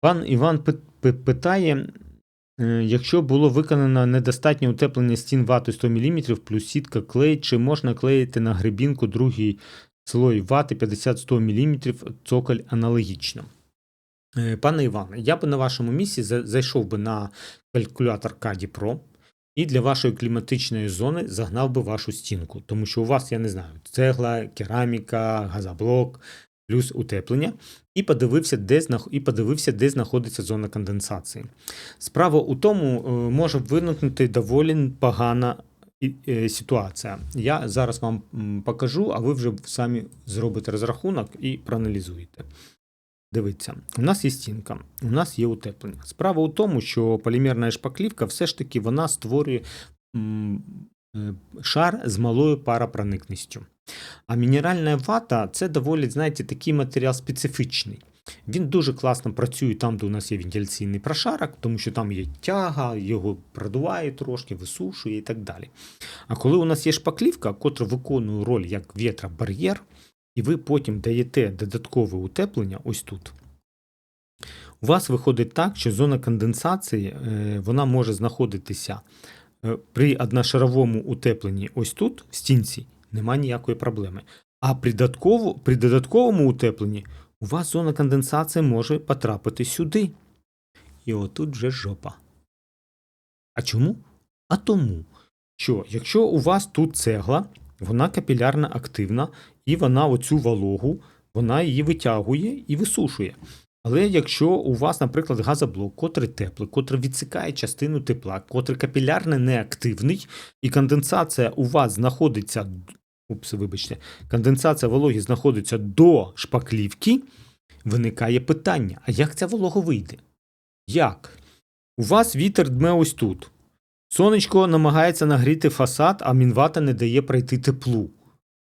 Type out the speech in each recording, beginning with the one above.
Пан Іван пи- пи- питає, е, якщо було виконано недостатнє утеплення стін ватою 100 мм плюс сітка клей, чи можна клеїти на грибінку другий слой вати 50-100 мм цоколь аналогічно? Е, Пане Іване, я би на вашому місці зайшов би на калькулятор CADI Pro і для вашої кліматичної зони загнав би вашу стінку, тому що у вас, я не знаю, цегла, кераміка, газоблок, плюс утеплення, і подивився, де, і подивився, де знаходиться зона конденсації. Справа у тому, е, може виникнути доволі погана е, ситуація. Я зараз вам покажу, а ви вже самі зробите розрахунок і проаналізуєте. Дивіться, у нас є стінка, у нас є утеплення. Справа у тому, що полімерна шпаклівка все ж таки вона створює шар з малою паропроникністю. А мінеральна вата це доволі, знаєте, такий матеріал специфічний. Він дуже класно працює там, де у нас є вентиляційний прошарок, тому що там є тяга, його продуває трошки, висушує і так далі. А коли у нас є шпаклівка, котра виконує роль як вітробар'єр, і ви потім даєте додаткове утеплення ось тут. У вас виходить так, що зона конденсації е, вона може знаходитися е, при одношаровому утепленні ось тут, в стінці, немає ніякої проблеми. А при, додатково, при додатковому утепленні у вас зона конденсації може потрапити сюди. І отут вже жопа. А чому? А тому, що якщо у вас тут цегла, вона капілярно активна, і вона оцю вологу, вона її витягує і висушує. Але якщо у вас, наприклад, газоблок, котрий теплий, котрий відсікає частину тепла, котрий капілярно неактивний, і конденсація у вас знаходиться, упс, вибачте, конденсація вологи знаходиться до шпаклівки, виникає питання: а як ця волога вийде? Як? У вас вітер дме ось тут. Сонечко намагається нагріти фасад, а мінвата не дає пройти теплу.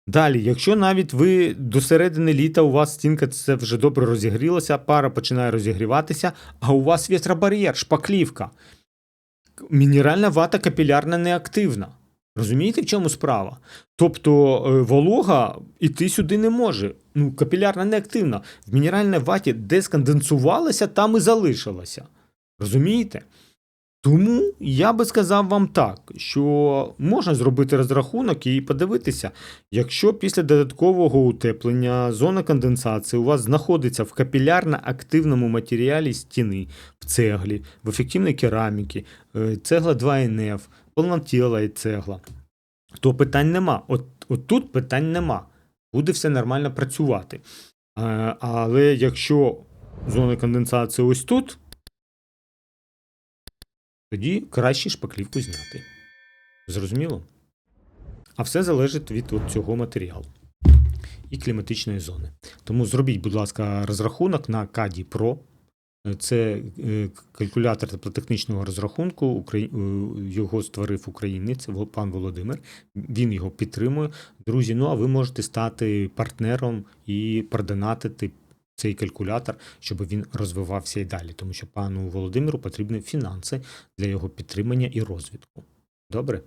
Далі, якщо навіть ви до середини літа у вас стінка це вже добре розігрілася, пара починає розігріватися, а у вас вітробар'єр, шпаклівка. Мінеральна вата капілярна неактивна. Розумієте, в чому справа? Тобто е, волога іти сюди не може. Ну, капілярна неактивна. В мінеральній ваті де сконденсувалася, там і залишилася. Розумієте? Тому я би сказав вам так, що можна зробити розрахунок і подивитися, якщо після додаткового утеплення зона конденсації у вас знаходиться в капілярно активному матеріалі стіни, в цеглі, в ефективній кераміці, е, цегла 2НФ, повнотіла і цегла, то питань нема. От, от тут питань нема. Буде все нормально працювати. Е, Але якщо зона конденсації ось тут, тоді краще шпаклівку зняти. Зрозуміло? А все залежить від от цього матеріалу і кліматичної зони. Тому зробіть, будь ласка, розрахунок на CADI Pro. Це е, калькулятор теплотехнічного розрахунку. Е, Його створив українець пан Володимир. Він його підтримує. Друзі, ну а ви можете стати партнером і продонатити цей калькулятор, щоб він розвивався і далі, тому що пану Володимиру потрібні фінанси для його підтримання і розвитку. Добре?